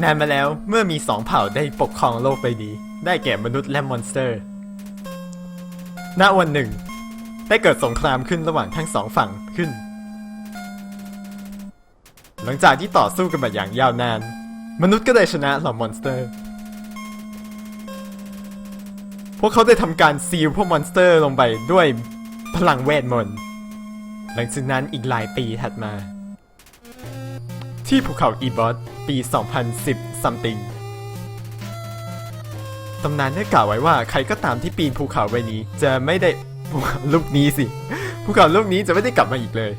นานมาแล้วเมื่อมีสองเผ่าได้ปกครองโลกใบนี้ ได้แก่มนุษย์และมอนสเตอร์ ณ วันหนึ่ง ได้เกิดสงครามขึ้นระหว่างทั้งสองฝั่งขึ้น หลังจากที่ต่อสู้กันมาอย่างยาวนาน มนุษย์ก็ได้ชนะเหล่ามอนสเตอร์ พวกเขาได้ทำการซีลพวกมอนสเตอร์ลงไปด้วยพลังเวทมนต์ หลังจากนั้นอีกหลายปีถัดมา ที่ภูเขาอีบอส ปี 2010 something ตำนานได้กล่าวไว้ว่าใครก็ตามที่ปีนภูเขาใบนี้ จะไม่ได้ภูเขาลูกนี้สิภูเขาลูกนี้จะไม่ได้กลับมาอีกเลย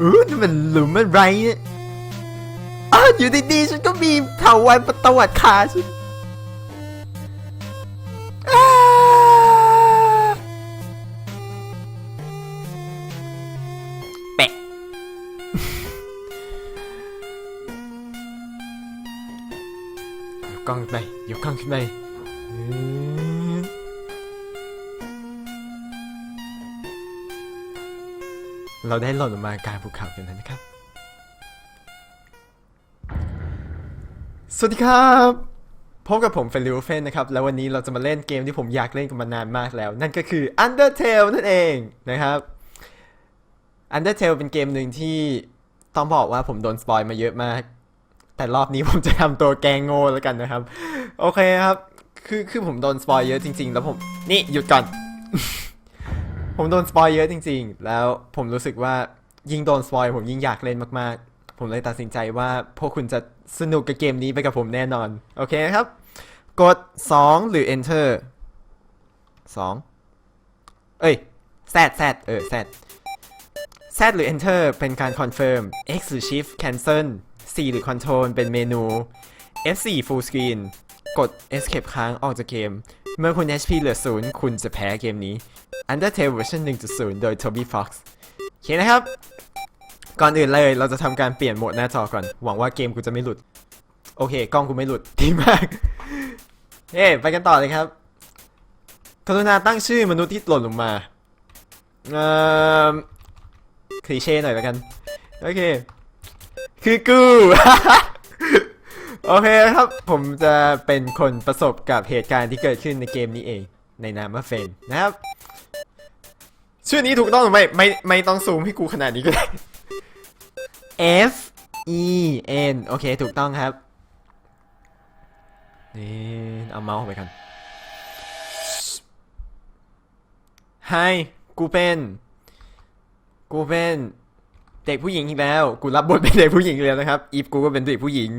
อู้นี่มันหลุมอะไรเนี่ยอ้าวอยู่ดีๆฉันก็มีเถาวันประตวัดขาฉัน เราได้หล่นลงมากลางภูเขากันนะครับ สวัสดีครับพบกับผมเฟลิวเฟนนะครับ แล้ววันนี้เราจะมาเล่นเกมที่ผมอยากเล่นกันมานานมากแล้ว นั่นก็คือ Undertale นั่นเองนะครับ Undertale เป็นเกมหนึ่งที่ต้องบอกว่าผมโดนสปอยมาเยอะมาก แต่รอบนี้ผมจะทำตัวแกงโง่แล้วกันนะครับ โอเคครับ คือคือผมโดนสปอยเยอะจริง ๆ แล้วผม นี่หยุดก่อน ผมโดนสปอยเยอะจริง ๆ แล้วผมรู้สึกว่ายิ่งโดนสปอยผมยิ่งอยากเล่นมากๆ ผมเลยตัดสินใจว่าพวกคุณจะสนุกกับเกมนี้ไปกับผมแน่นอน โอเคครับ กด 2 หรือ enter 2 เอ้ย z z เออ z Z หรือ Enter เป็นการ confirm X หรือ Shift cancel C หรือ Control เป็นเมนู F4 full screen กด Escape ค้างออกจากเกม เมื่อคุณ HP เหลือศูนย์คุณจะแพ้เกมนี้ Undertale version 1.0 โดย Toby Fox โอเคนะครับ ก่อนอื่นเลยเราจะทำการเปลี่ยนโหมดหน้าจอก่อน หวังว่าเกมกูจะไม่หลุด โอเค กล้องกูไม่หลุด ดีมาก เฮ้ไปกันต่อเลยครับกรุณาตั้งชื่อมนุษย์ที่หล่นลงมาเอ่อคลีเช่หน่อยแล้วกัน โอเค คือกู โอเคครับ ผมจะเป็นคนประสบกับเหตุการณ์ที่เกิดขึ้นในเกมนี้เอง ในนามว่าเฟนนะครับ ชื่อนี้ถูกต้องหรือไม่ไม่ไม่ต้องซูมให้กูขนาดนี้ก็ได้ F E N โอเค ถูกต้องครับนี่เอาเมาส์ออกไปกัน Hi กูเป็น กูเป็นเด็กผู้หญิงอีกแล้ว กูรับบทเป็นเด็กผู้หญิงอีกแล้วนะครับ อีฟกูก็เป็นเด็กผู้หญิง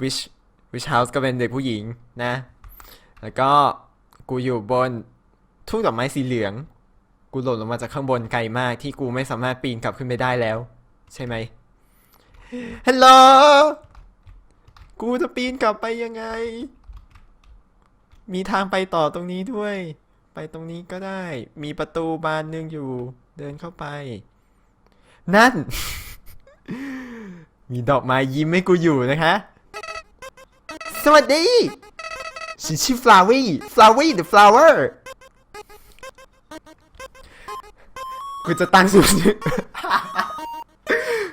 Wish Wish House ก็เป็นเด็กผู้หญิงนะ แล้วก็กูอยู่บนทุ่งดอกไม้สีเหลือง กูหล่นลงมาจากข้างบนไกลมากที่กูไม่สามารถปีนกลับขึ้นไปได้แล้ว ใช่ไหมฮัลโหลกูจะปีนกลับไปยังไง มีทางไปต่อตรงนี้ด้วย ไปตรงนี้ก็ได้ มีประตูบานหนึ่งอยู่ เดินเข้าไป นั่น มีดอกไม้ยิ้มให้กูอยู่นะคะ สวัสดีฉันชื่อฟลาวี่ฟลาวี่ the flower กูจะตั้งชื่อ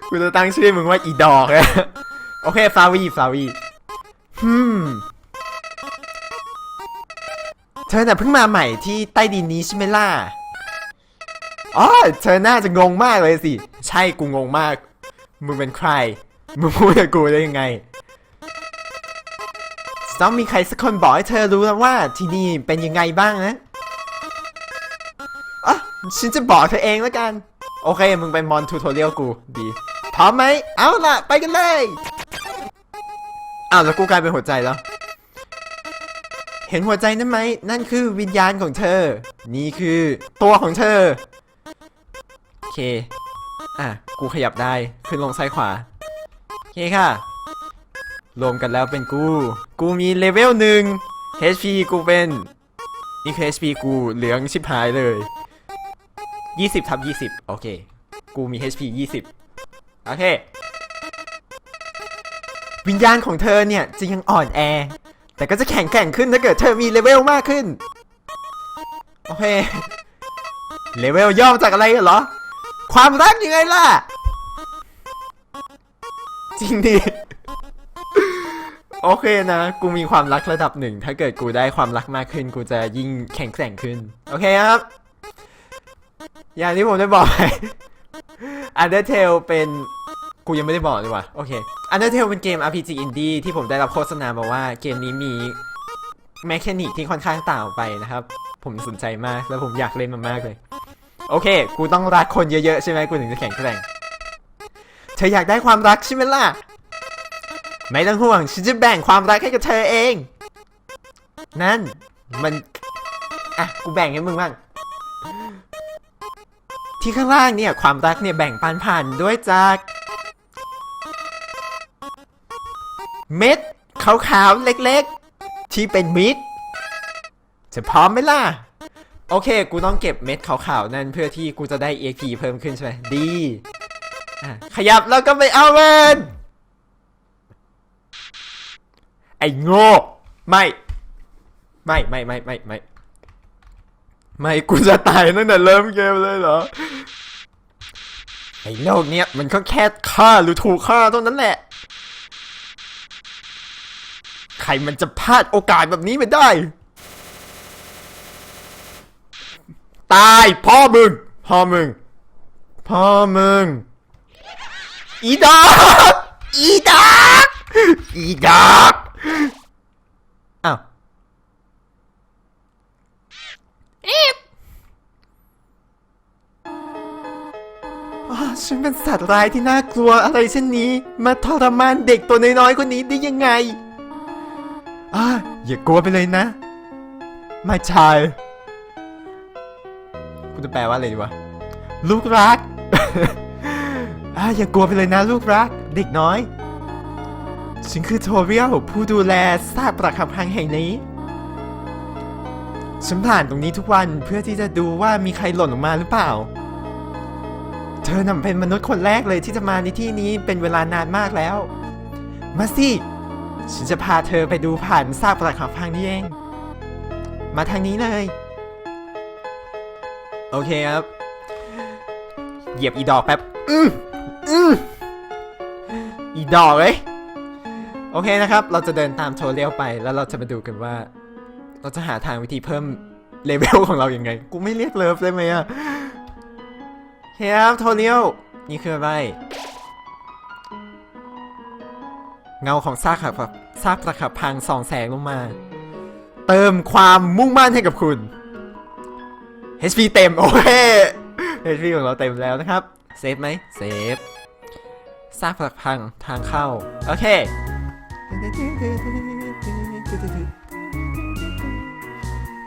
กูจะตั้งชื่อมึงว่าอีดอกเลยโอเคฟาวีฟาวีฮึมเธอน่ะเพิ่งมาใหม่ที่ใต้ดินนี้ใช่ไหมล่ะ อ๋อ เธอน่าจะงงมากเลยสิ ใช่กูงงมาก มึงเป็นใคร มึงพูดกับกูได้ยังไง ต้องมีใครสักคนบอกให้เธอรู้แล้วว่าที่นี่เป็นยังไงบ้างนะ ฉันจะบอกเธอเองแล้วกัน โอเค มึงเป็นมอนทูทอเรียลกู ดี พร้อมไหม เอาล่ะ ไปกันเลย อ้าว แล้วกูกลายเป็นหัวใจแล้ว เห็นหัวใจนั้นไหม นั่นคือวิญญาณของเธอ นี่คือตัวของเธอ โอเค อะ กูขยับได้ ขึ้นลงซ้ายขวา โอเคค่ะ รวมกันแล้วเป็นกู กูมีเลเวลหนึ่ง HP กูเป็น นี่คือ HP กูเหลืองชิบหายเลย 20ทับ20โอเค กูมี HP 20โอเค วิญญาณของเธอเนี่ยจะยังอ่อนแอ แต่ก็จะแข็งแกร่งขึ้นถ้าเกิดเธอมีเลเวลมากขึ้น โอเค เลเวลย่อมาจากอะไรเหรอ ความรักยังไงล่ะ จริงดิโอเคนะ กูมีความรักระดับหนึ่ง ถ้าเกิดกูได้ความรักมากขึ้น กูจะยิ่งแข็งแกร่งขึ้น โอเคครับ อย่างที่ผมได้บอกไป Undertale เป็นกูยังไม่ได้บอกเลยว่ะโอเค Undertale เป็นเกม RPG Indie ที่ผมได้รับโฆษณามาว่าเกมนี้มีแมคานิกที่ค่อนข้างต่างออกไปนะครับ ผมสนใจมากแล้วผมอยากเล่นมันมากเลย โอเค กูต้องรักคนเยอะๆใช่ไหมกูถึงจะแข็งแกร่งเธออยากได้ความรักใช่ไหมล่ะ ไม่ต้องห่วงฉันจะแบ่งความรักให้กับเธอเอง นั่นมัน อะ กูแบ่งให้มึงบ้าง ที่ข้างล่างเนี่ยความรักเนี่ยแบ่งปันผ่านด้วยจาก เม็ดขาวๆเล็กๆ ที่เป็นมิตรจะพร้อมไหมล่ะ โอเค กูต้องเก็บเม็ดขาวๆนั่นเพื่อที่กูจะได้ EXP เพิ่มขึ้นใช่ไหมดีขยับแล้วก็ไม่เอามันไอ้โง่ไม่ ไม่ไม่ไม่ไม่ไม่ ไม่กูจะตายตั้งแต่เริ่มเกมเลยเหรอไอ้โลกเนี้ยมันก็แค่ฆ่าหรือถูกฆ่าเท่านั้นแหละ ใครมันจะพลาดโอกาสแบบนี้ไปได้ ตายพ่อมึง พ่อมึง พ่อมึง อีดอกอีดอกอีดอกอ้าว อีบอ้าวฉันเป็นสัตว์ร้ายที่น่ากลัวอะไรเช่นนี้ มาทรมานเด็กตัวน้อยๆคนนี้ได้ยังไงอ่าอย่ากลัวไปเลยนะ ไม่ชายกูจะแปลว่าอะไรดีวะ ลูกรัก อ่าอย่ากลัวไปเลยนะ ลูกรัก เด็กน้อย ฉันคือโทเรียลผู้ดูแลซากปรักหักพังแห่งนี้ ฉันผ่านตรงนี้ทุกวันเพื่อที่จะดูว่ามีใครหล่นลงมาหรือเปล่า เธอนำเป็นมนุษย์คนแรกเลยที่จะมาในที่นี้เป็นเวลานานมากแล้ว มาสิ ฉันจะพาเธอไปดูผ่านซากปรักหักพังนี่เอง มาทางนี้เลย โอเคครับ เหยียบอีดอกแป๊บ อืมอืมอีดอกเลย โอเคนะครับ เราจะเดินตามโทเรียลไปแล้วเราจะมาดูกันว่า เราจะหาทางวิธีเพิ่มเลเวลของเราอยัางไง กูไม่เรียกเลิฟได้ไหมอะเคครับโทเรียลนี่คืออะไร เงาของซากขับซากประขับพังส่องแสงลงมา เติมความมุ่งมั่นให้กับคุณ HP เต็ม โอเค HP ของเราเต็มแล้วนะครับ เซฟไหมเซฟซากปลักพังทางเข้า โอเค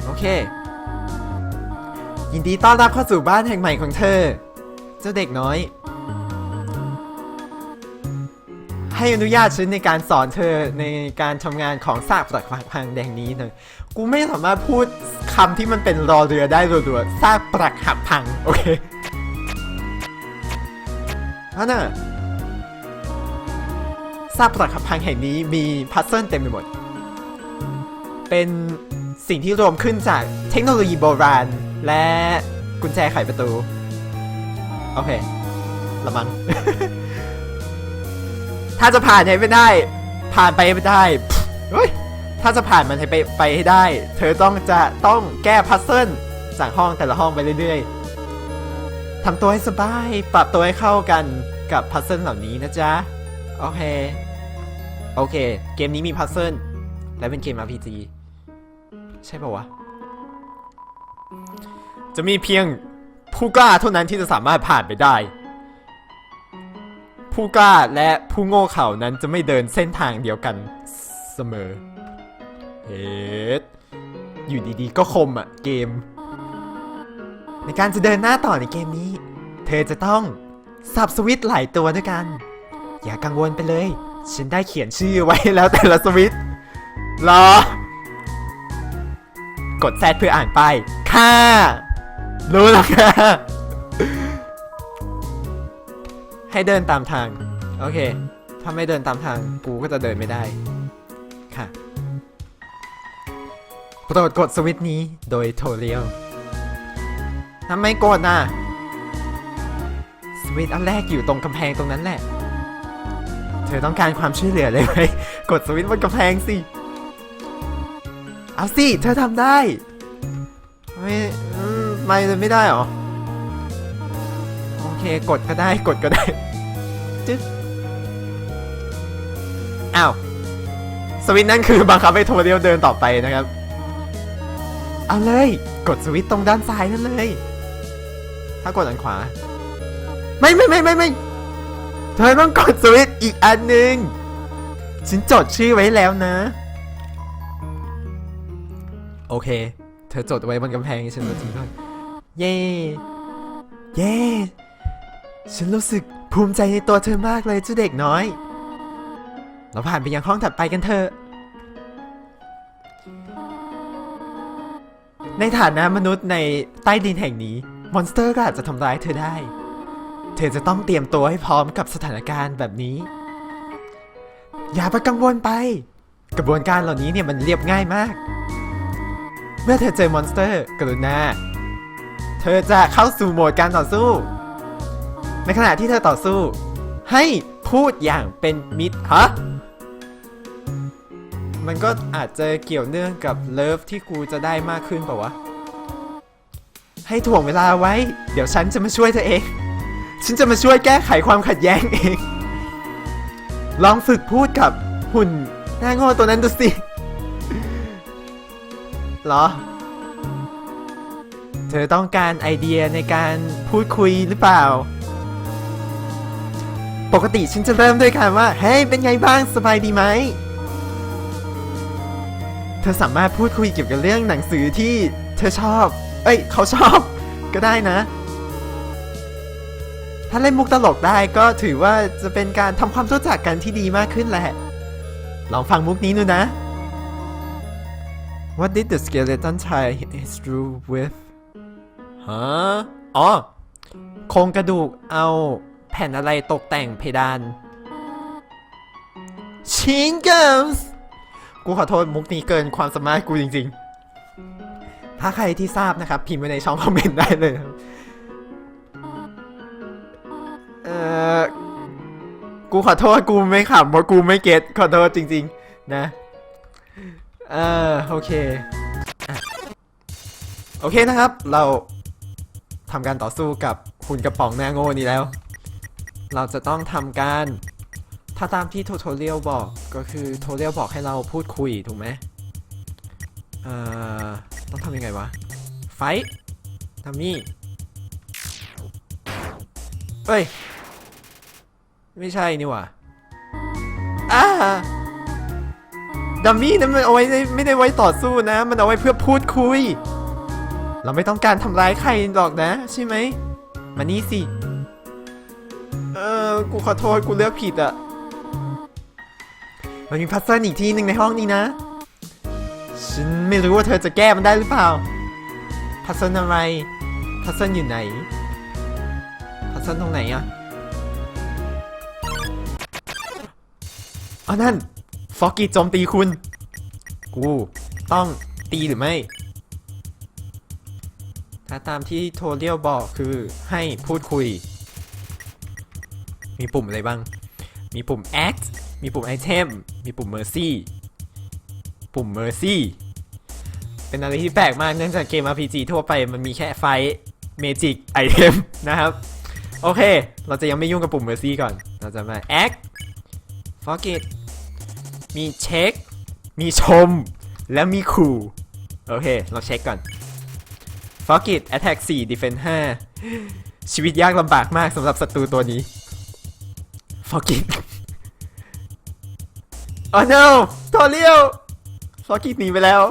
โอเค ยินดีต้อนรับเข้าสู่บ้านแห่งใหม่ของเธอ เจ้าเด็กน้อย ให้อนุญาตฉันในการสอนเธอในการทำงานของซากปรักหักพังแดงนี้หน่อยกูไม่สามารถพูดคำที่มันเป็นรอเรือได้รัวๆซากปรักหักพัง โอเคอันน่ะซากปรักหักพังแห่งนี้มีพัซเซิลเต็มไปหมด เป็น สิ่งที่รวมขึ้นจากเทคโนโลยีโบราณ และกุญแจไขประตู โอเคละมัง ถ้าจะผ่านให้ไม่ได้ ผ่านไปไม่ได้เฮ้ยถ้าจะผ่านมันให้ไปไปให้ได้ เธอต้องจะต้องแก้พัซเซิลจากห้องแต่ละห้องไปเรื่อยๆทำตัวให้สบาย ปรับตัวให้เข้ากันกับพัซเซิลเหล่านี้นะจ๊ะ โอเค โอเค เกมนี้มีพัซเซิลและเป็นเกม RPG ใช่ป่าวะ จะมีเพียงผู้กล้าเท่านั้นที่จะสามารถผ่านไปได้ ผู้กล้าและผู้โง่เขลานั้นจะไม่เดินเส้นทางเดียวกันเสมอเฮ็ดอยู่ดีๆ ก็คมอะ เกม ในการจะเดินหน้าต่อในเกมนี้ เธอจะต้องสับสวิตหลายตัวด้วยกัน อย่ากังวลไปเลย ฉันได้เขียนชื่อไว้แล้วแต่ละสวิตรอ กดแซดเพื่ออ่านไปายค่ะรู้แล้วค่ะให้เดินตามทาง โอเค ถ้าไม่เดินตามทาง กูก็จะเดินไม่ได้ ค่ะโปรดกดสวิตช์นี้โดยโทเรียลทำไมกดน่ะ สวิตช์อันแรกอยู่ตรงกำแพงตรงนั้นแหละ เธอต้องการความช่วยเหลือเลยไหม กดสวิตช์บนกำแพงสิ เอาสิเธอทำได้ ไม่มไม่เลยไม่ได้หรอ โอเคกดก็ได้กดก็ได้จึ๊บอ้าวสวิตช์นั่นคือบังคับให้โทเรียลเดินต่อไปนะครับ เอาเลย กดสวิตช์ตรงด้านซ้ายนั่นเลย ถ้ากดอันขวา ไม่ไม่ไม่ไม่ไม่เธอต้องกดสวิตช์อีกอันหนึ่งฉันจดชื่อไว้แล้วนะ โอเค เธอจดไว้บนกำแพงฉันจดทิ้งก่อนเย่เย่ฉันรู้สึกภูมิใจในตัวเธอมากเลยเจ้าเด็กน้อย เราผ่านไปยังห้องถัดไปกันเถอะ ในฐานะมนุษย์ในใต้ดินแห่งนี้ มอนสเตอร์ก็อาจจะทำร้ายเธอได้ เธอจะต้องเตรียมตัวให้พร้อมกับสถานการณ์แบบนี้ อย่าไปกังวลไป กระบวนการเหล่านี้เนี่ยมันเรียบง่ายมาก มื่อเธอเจอมอนสเตอร์กรุณาเธอจะเข้าสู่โหมดการต่อสู้ ในขณะที่เธอต่อสู้ ให้พูดอย่างเป็นมิตรฮะมันก็อาจจะเกี่ยวเนื่องกับเลิฟที่กูจะได้มากขึ้นเปล่าวะ ให้ถ่วงเวลาไว้ เดี๋ยวฉันจะมาช่วยเธอเอง ฉันจะมาช่วยแก้ไขความขัดแย้งเอง ลองฝึกพูดกับหุ่นหน้าโง่ตัวนั้นดูสิ เหรอ เธอต้องการไอเดียในการพูดคุยหรือเปล่า ปกติฉันจะเริ่มด้วยการว่า เฮ้ย เป็นไงบ้าง สบายดีไหม เธอสามารถพูดคุยเกี่ยวกับเรื่องหนังสือที่เธอชอบ เอ้ย เขาชอบ ก็ได้นะ ถ้าเล่นมุกตลกได้ก็ถือว่าจะเป็นการทำความรู้จักกันที่ดีมากขึ้นแหละ ลองฟังมุกนี้ดูนะ What did the skeleton tie his shoe with ฮะอ๋อโครงกระดูกเอาแผ่นอะไรตกแต่งเพดาน ชิงเกิลส์กูขอโทษมุกนี้เกินความสามารถกูจริง ๆ ถ้าใครที่ทราบนะครับ พิมพ์ไว้ในช่องคอมเมนต์ได้เลยครับเออกูขอโทษกูไม่ขำเพราะกูไม่เก็ตขอโทษจริง ๆ นะ เออโอเค โอเคนะครับ เราทำการต่อสู้กับหุ่นกระป๋องหน้าโง่นี้แล้ว เราจะต้องทำการ ถ้าตามที่โทโทเรียลบอกก็คือโทเรียลบอกให้เราพูดคุยถูกไหมเอ่อ ต้องทำยังไงวะ ไฟทำนี่เฮ้ย ไม่ใช่นี่หว่าอ่า ดัมมี่นั้นมันเอาไว้ไม่ได้ไว้ต่อสู้นะ มันเอาไว้เพื่อพูดคุย เราไม่ต้องการทำร้ายใครหรอกนะ ใช่ไหมมานี่สิ เออ กูขอโทษ กูเลือกผิดอะมันมีพัซเซิลอีกที่หนึ่งในห้องนี้นะ ฉันไม่รู้ว่าเธอจะแก้มันได้หรือเปล่า พัซเซิลอะไร พัซเซิลอยู่ไหน พัซเซิลตรงไหนอะอ๋อนั่น ฟอกกี้โจมตีคุณ กู ต้องตีหรือไม่ ถ้าตามที่โทเรียลบอกคือให้พูดคุย มีปุ่มอะไรบ้าง มีปุ่ม act มีปุ่ม item มีปุ่ม mercy ปุ่ม mercy เป็นอะไรที่แปลกมากเนื่องจากเกม RPG ทั่วไปมันมีแค่ไฟ magic item นะครับ โอเค เราจะยังไม่ยุ่งกับปุ่ม mercy ก่อน เราจะมา act forget มีเช็ค มีชม และมีขู่โอเค เราเช็คก่อนฟอก it attack 4 defense 5 ชีวิตยากลำบากมากสำหรับศัตรูตัวนี้ฟอก it โอ้ no โทเรียวฟอก it หนีไปแล้ว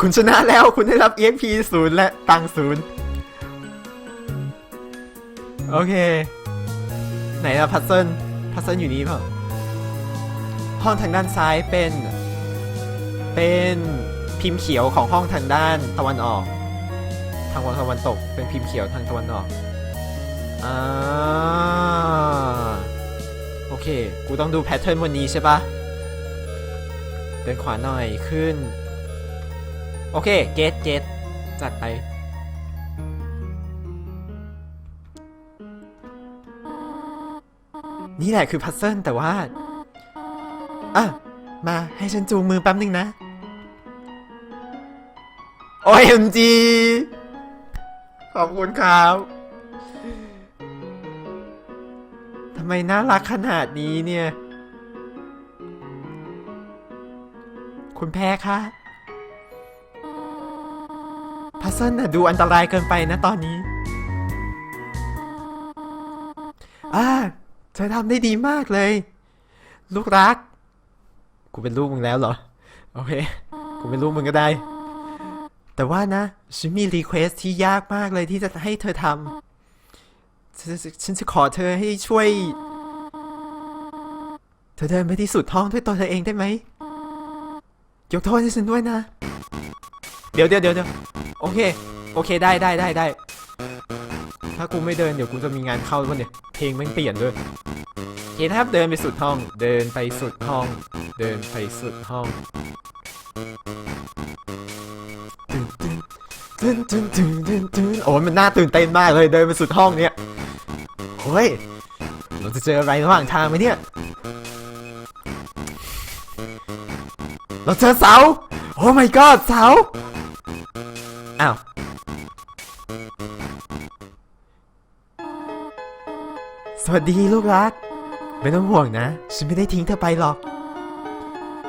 คุณชนะแล้วคุณได้รับ EXP ศูนย์และตังค์ศูนย์โอเค ไหนอะพัซเซิลพัซเซิลอยู่นี่เปล่า ห้องทางด้านซ้ายเป็น เป็นพิมพ์เขียวของห้องทางด้านตะวันออก ทางวันตะวันตกเป็นพิมพ์เขียวทางตะวันออกอ่าโอเค กูต้องดูแพทเทิร์นวันนี้ใช่ปะเดินขวาหน่อยขึ้น โอเค เกตเกตจัดไปนี่แหละคือพัซเซิลแต่ว่า อะ มาให้ฉันจูงมือแป๊บหนึ่งนะ OMG ขอบคุณครับทำไมน่ารักขนาดนี้เนี่ย คุณแพ้คะพัซเซิลน่ะดูอันตรายเกินไปนะตอนนี้ อ่าเธอทำได้ดีมากเลย ลูกรัก กูเป็นลูกมึงแล้วเหรอ โอเค กูเป็นลูกมึงก็ได้ แต่ว่านะฉันมีรีเควสที่ยากมากเลยที่จะให้เธอทำฉันฉันฉันจะขอเธอให้ช่วย เธอเดินไปที่สุดท้องด้วยตัวเธอเองได้ไหมยกโทษให้ฉันด้วยนะ เดี๋ยวเดี๋ยวเดี๋ยวเดี๋ยวโอเค โอเคได้ได้ได้ได้ ถ้ากูไม่เดินเดี๋ยวกูจะมีงานเข้าแล้วเนี่ย เพลงแม่งเปลี่ยนด้วย โอเคนะครับเดินไปสุดห้อง เดินไปสุดห้อง เดินไปสุดห้องตึ้นตึ้นตึ้นตึ้นตึ้นโอ้ยมันน่าตื่นเต้นมากเลยเดินไปสุดห้องเนี่ยเฮ้ยเราจะเจออะไรระหว่างทางไหมเนี่ย เราเจอเสาโอ้ my god เสาอ้าวสวัสดีลูกรัก ไม่ต้องห่วงนะ ฉันไม่ได้ทิ้งเธอไปหรอก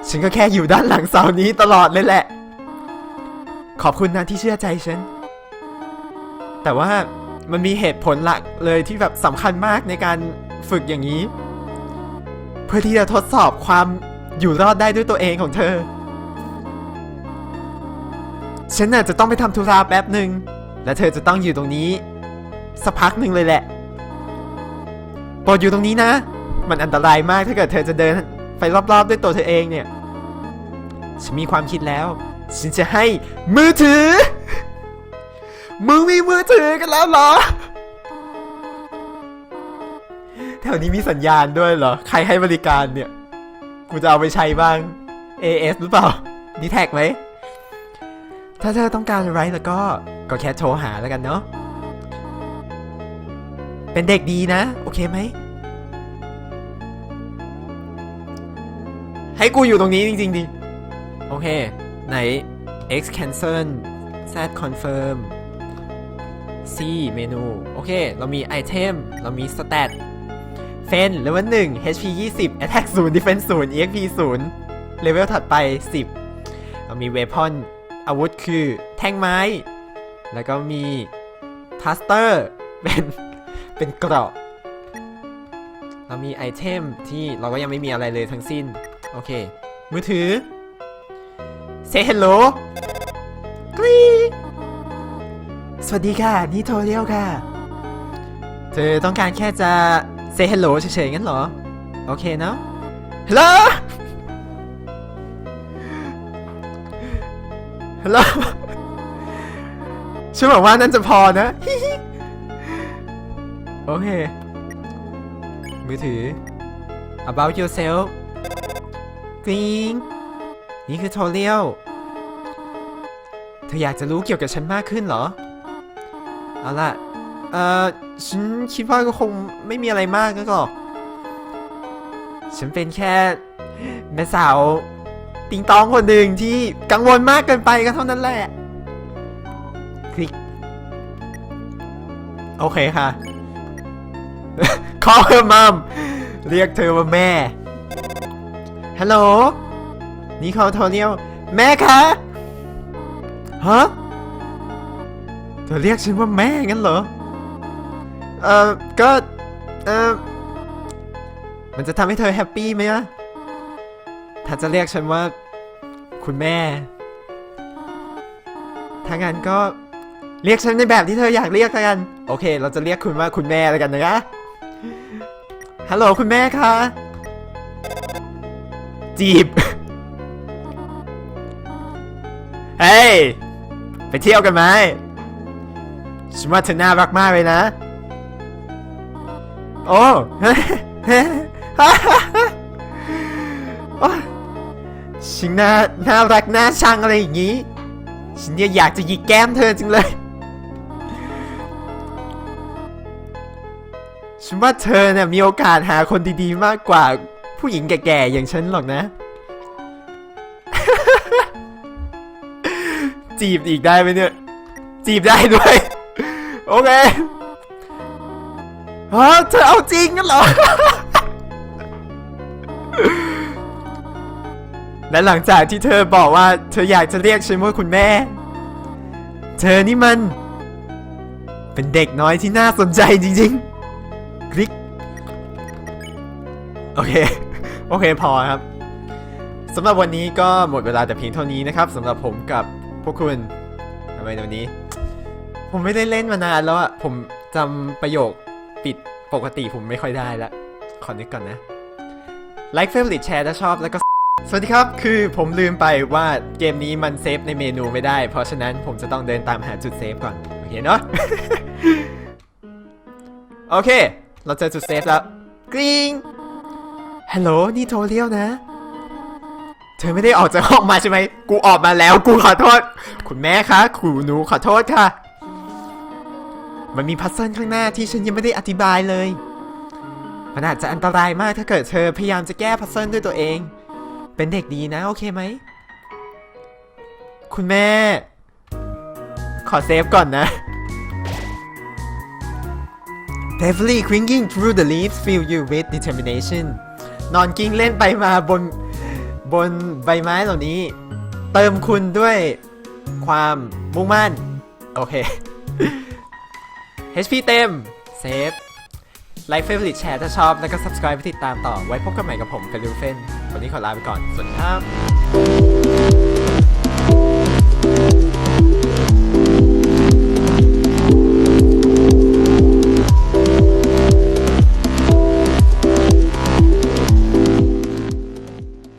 ฉันก็แค่อยู่ด้านหลังเสานี้ตลอดเลยแหละ ขอบคุณนะที่เชื่อใจฉัน แต่ว่ามันมีเหตุผลหลักเลยที่แบบสำคัญมากในการฝึกอย่างนี้ เพื่อที่จะทดสอบความอยู่รอดได้ด้วยตัวเองของเธอ ฉันน่ะจะต้องไปทำธุระแป๊บหนึ่ง และเธอจะต้องอยู่ตรงนี้ สักพักหนึ่งเลยแหละ โปรดอยู่ตรงนี้นะ มันอันตรายมากถ้าเกิดเธอจะเดินไปรอบๆด้วยตัวเธอเองเนี่ย ฉันมีความคิดแล้ว ฉันจะให้มือถือ มึงมีมือถือกันแล้วเหรอ แถวนี้มีสัญญาณด้วยเหรอ ใครให้บริการเนี่ย กูจะเอาไปใช้บ้าง AS หรือเปล่าดีแท็กไหม ถ้าเธอต้องการอะไรแล้วก็ ก็แค่โทรหาแล้วกันเนาะ เป็นเด็กดีนะ โอเคไหม ให้กูอยู่ตรงนี้จริงๆดิ โอเค ไหน x cancel z confirm c เมนู โอเค เรามีไอเทม เรามี stat เฟนเลเวล1 HP 20 attack 0 defense 0 exp 0เลเวลถัดไป 10 เรามี weapon อาวุธคือแท่งไม้ แล้วก็มีทัสเตอร์เป็นเป็นเกราะ เรามีไอเทมที่เราก็ยังไม่มีอะไรเลยทั้งสิ้น โอเค มือถือ Say hello กรีสวัสดีค่ะ นี่โทเรียวค่ะ เธอต้องการแค่จะ say hello เฉยๆงั้นเหรอ โอเคเนาะ hello hello ฉันบอกว่านั่นจะพอนะ โอเค มือถือ about yourself กริงนี่คือโทเรียลเธออยากจะรู้เกี่ยวกับฉันมากขึ้นเหรอ เอาล่ะ เอ่อ ฉันคิดว่าก็คงไม่มีอะไรมากก็หรอก ฉันเป็นแค่แม่สาวติงตองคนหนึ่งที่กังวลมากเกินไปก็เท่านั้นแหละ คลิก โอเคค่ะ call her mom เรียกเธอว่าแม่ ฮัลโหลนี่เขาโทรเรียกแม่คะฮะเธอเรียกฉันว่าแม่งั้นเหรอ เอ่อ ก็ เอ่อ มันจะทำให้เธอแฮปปี้ไหมอะถ้าจะเรียกฉันว่า คุณแม่ ถ้างั้นก็เรียกฉันในแบบที่เธออยากเรียกกัน โอเค เราจะเรียกคุณว่าคุณแม่แล้วกันนะฮัลโหลคุณแม่คะ จีบ เฮ้ย ไปเที่ยวกันไหมฉันว่าเธอน่ารักมากเลยนะ โอ้โอ้ยฉันน่าน่ารักน่าชังอะไรอย่างนี้ ฉันเนี่ยอยากจะหยิกแก้มเธอจังเลย ฉันว่าเธอเนี่ยมีโอกาสหาคนดีๆมากกว่า ผู้หญิงแก่ๆอย่างฉันหรอกนะ จีบอีกได้ไหมเนี่ย จีบได้ด้วย โอเคฮะเธอเอาจริงกันเหรอ และหลังจากที่เธอบอกว่า เธออยากจะเรียกฉันว่าคุณแม่ เธอนี่มัน เป็นเด็กน้อยที่น่าสนใจจริงๆ คลิก โอเค โอเคพอครับสำหรับวันนี้ก็หมดเวลาแต่เพียงเท่านี้นะครับสำหรับผมกับพวกคุณทำไมเดี๋ยวนี้ ผมไม่ได้เล่นมานานแล้วอะผมจำประโยคปิดปกติผมไม่ค่อยได้ละขอนึกก่อนนะ like favorite share ถ้าชอบแล้วก็ สวัสดีครับ คือผมลืมไปว่าเกมนี้มันเซฟในเมนูไม่ได้ เพราะฉะนั้นผมจะต้องเดินตามหาจุดเซฟก่อน โอเคเนาะโอเค เราเจอจุดเซฟแล้วกริ๊ง ฮัลโหลนี่โทรเรียวนะ เธอไม่ได้ออกจากห้องมาใช่ไหม กูออกมาแล้ว กูขอโทษ คุณแม่คะคุณหนูขอโทษค่ะ มันมีพัซเซิลข้างหน้าที่ฉันยังไม่ได้อธิบายเลย มันอาจจะอันตรายมากถ้าเกิดเธอพยายามจะแก้พัซเซิลด้วยตัวเอง เป็นเด็กดีนะ โอเคไหม คุณแม่ ขอเซฟก่อนนะ Playfully cringing through the leaves fill you with determination นอนกิ้งเล่นไปมาบนบนใบไม้เหล่านี้ เติมคุณด้วยความมุ่งมั่น โอเค HP เต็ม เซฟ ไลค์ favorite แชร์ถ้าชอบ แล้วก็ subscribe ไปติดตามต่อไว้พบกันใหม่กับผมเฟลิวเฟนวันนี้ขอลาไปก่อน สวัสดีครับ